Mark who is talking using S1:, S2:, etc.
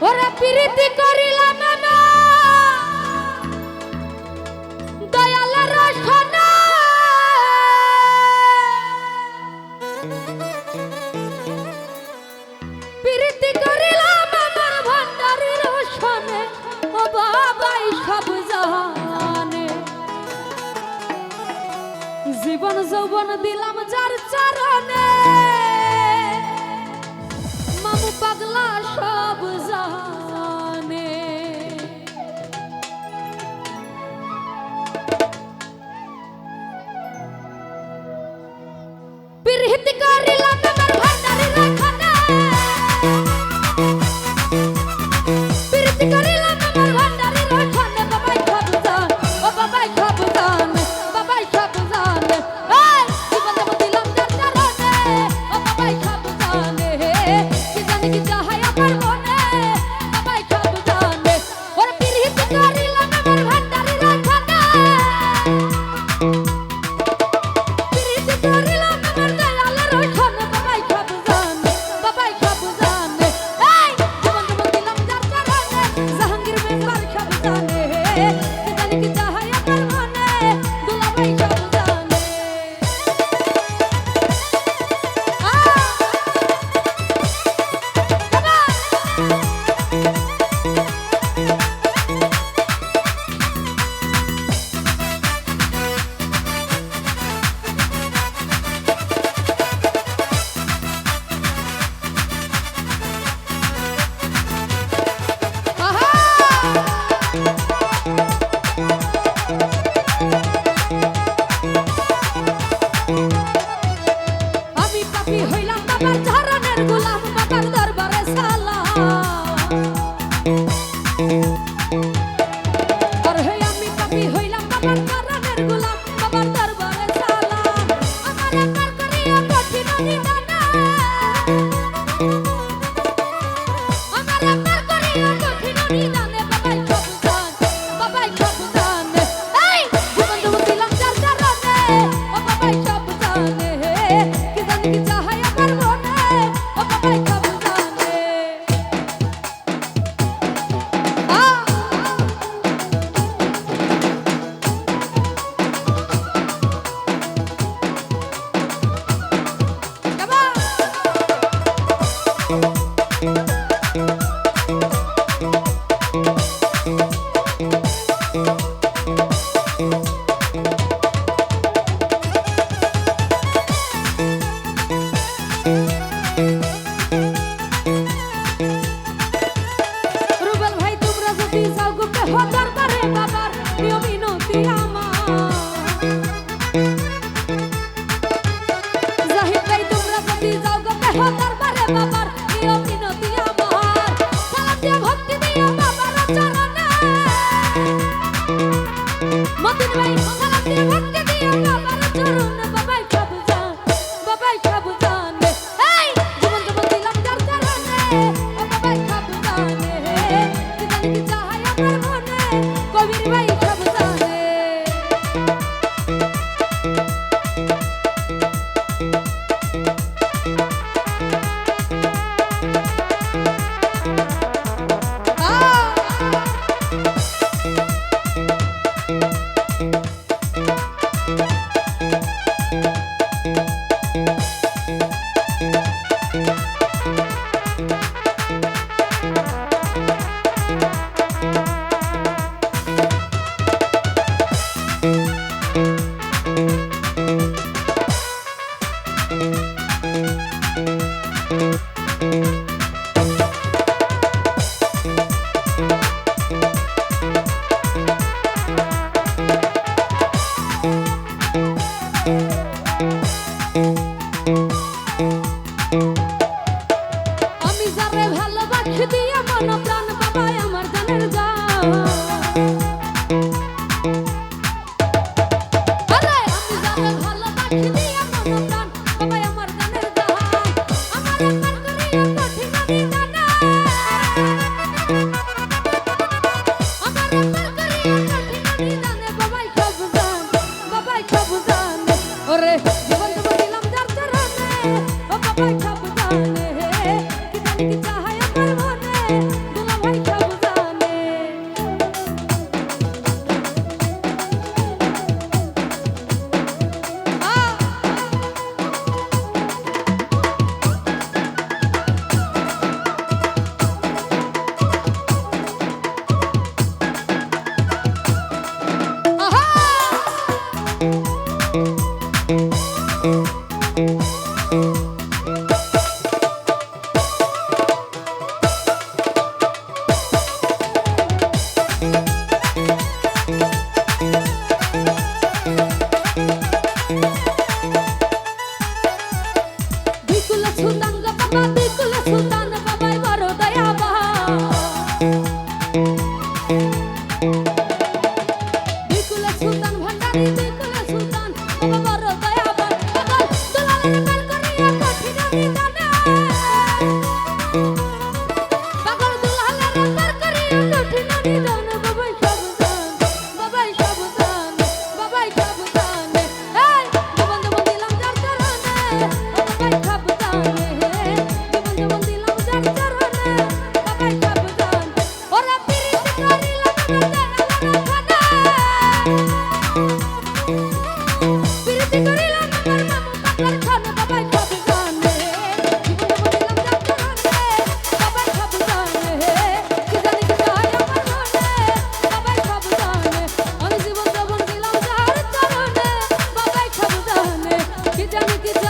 S1: ওরা প্রীতি করিলাম না দয়ালের সোনা জীবন যৌবন দিলাম যার চরণে। মামু পাগলা সব Thank you. Thank you. could be a Thank you. Look at you, look at you.